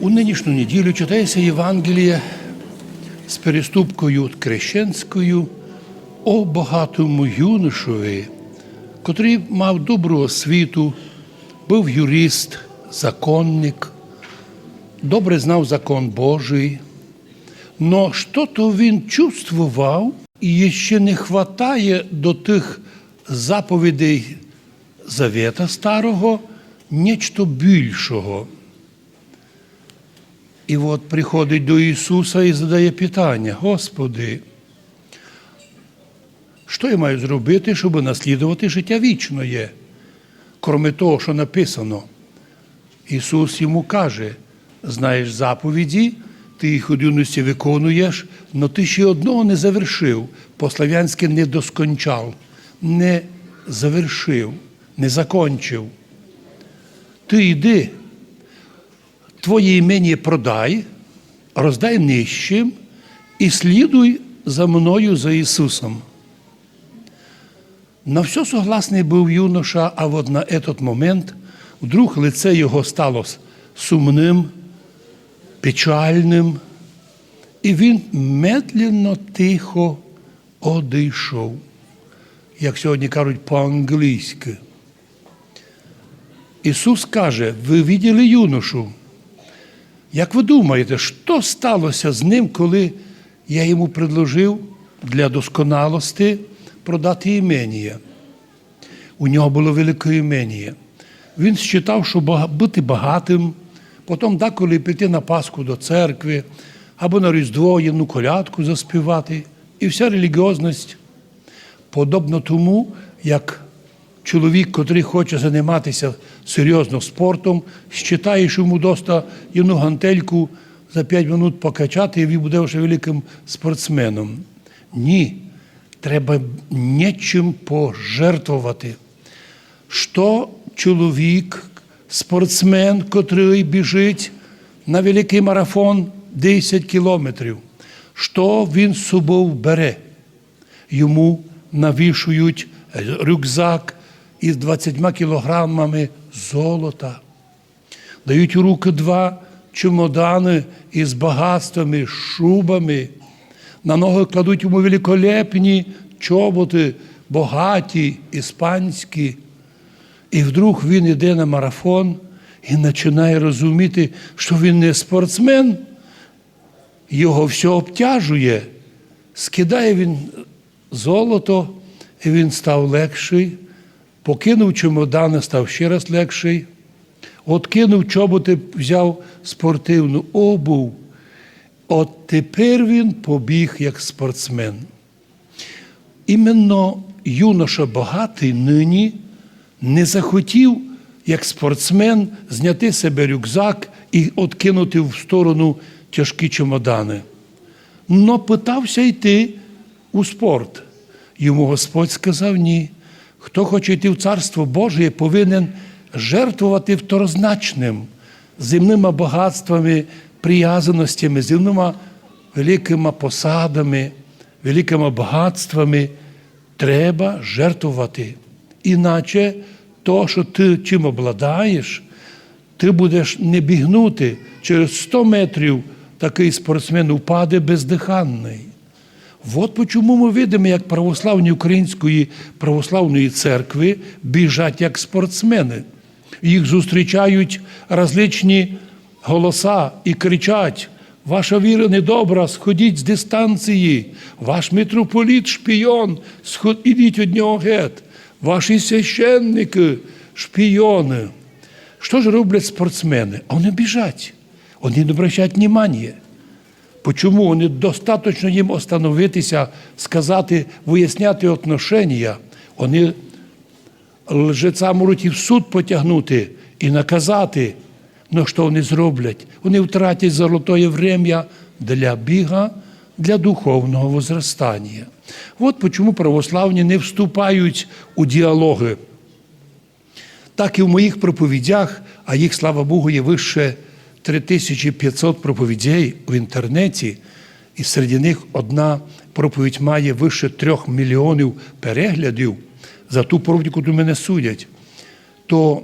У нинішню неділю читається Євангеліє з переступкою крещенською о багатому юношові, котрий мав добру освіту, був юрист, законник, добре знав закон Божий. Но що-то він чувствував і ще не хватає до тих заповідей Завета Старого нечто більшого. І от приходить до Ісуса і задає питання: Господи, що я маю зробити, щоб наслідувати життя вічне? Кроме того, що написано, Ісус йому каже: знаєш заповіді, ти їх у юності виконуєш, але ти ще одного не завершив, по-слав'янськи не доскончав, не завершив, не закончив. Ти йди, твоє імені продай, роздай нижчим і слідуй за мною за Ісусом. На все согласний був юноша, а от на этот момент вдруг лице його стало сумним, печальним, і він медленно, тихо одійшов, як сьогодні кажуть по-англійськи. Ісус каже, ви виділи юношу. Як ви думаєте, що сталося з ним, коли я йому предложив для досконалості продати імення? У нього було велике імення. Він вважав, що бути багатим, потім деколи піти на Пасху до церкви або на Різдво одну колядку заспівати, і вся релігіозність подобно тому, як чоловік, котрий хоче займатися серйозно спортом, считає, що йому доста одну гантельку за 5 минут покачати, і він буде вже великим спортсменом. Ні, треба нічим пожертвувати. Що чоловік, спортсмен, котрий біжить на великий марафон 10 кілометрів, що він з собою бере? йому навішують рюкзак із 20 кілограмами золота. Дають у руки два чемодани із багатствами, шубами. На ноги кладуть йому великолепні чоботи, богаті, іспанські. І вдруг він йде на марафон і починає розуміти, що він не спортсмен, його все обтяжує. Скидає він золото, і він став легший, покинув чемодани, став ще раз легший, откинув чоботи, взяв спортивну обув. От тепер він побіг як спортсмен. Іменно юноша багатий нині не захотів, як спортсмен, зняти себе рюкзак і откинути в сторону тяжкі чемодани. Но питався йти у спорт. Йому Господь сказав ні. Хто хоче йти в Царство Боже, повинен жертвувати второзначним земними багатствами, прив'язаностями, земними великими посадами, великими багатствами. Треба жертвувати. Іначе то, що ти чим обладаєш, ти будеш не бігнути через 100 метрів такий спортсмен упаде бездиханний. От чому ми видимо, як православні Української православної церкви біжать як спортсмени. Їх зустрічають различні голоса і кричать: Ваша віра недобра, сходіть з дистанції, ваш митрополіт шпійон, ідіть від нього геть, ваші священники шпійони. Що ж роблять спортсмени? Вони біжать, вони не обращають внимання. Почому вони достатньо їм остановитися, сказати, виясняти отношення, вони лжеця можуть і в суд потягнути і наказати. Ну що вони зроблять? Вони втратять золотое время для біга, для духовного возростання. От чому православні не вступають у діалоги. Так і в моїх проповідях, а їх, слава Богу, є вище 3500 проповідей в інтернеті, і серед них одна проповідь має вище 3 мільйонів переглядів за ту проповідь, яку мене судять, то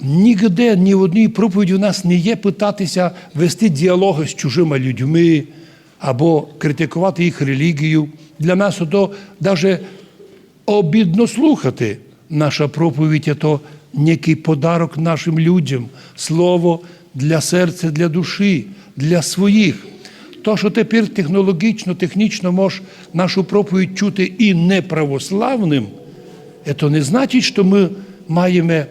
Нігде, ні в одній проповіді у нас не є питатися вести діалоги з чужими людьми або критикувати їх релігію. Для нас то навіть обідно слухати. Наша проповідь то некий подарок нашим людям, слово для серця, для душі, для своїх. То, що тепер технологічно, технічно можеш нашу проповідь чути і неправославним, це не значить, що ми маємо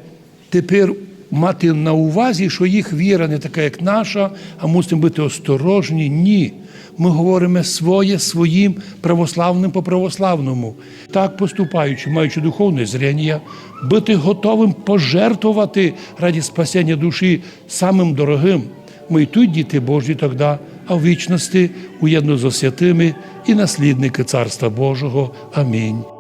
тепер мати на увазі, що їх віра не така, як наша, а мусимо бути осторожні. Ні. Ми говоримо своє своїм православним по православному. Так поступаючи, маючи духовне зрення, бути готовим пожертвувати раді спасення душі самим дорогим. Ми й тут діти Божі тоді, а в вічності уєдно зо святими і наслідники Царства Божого. Амінь.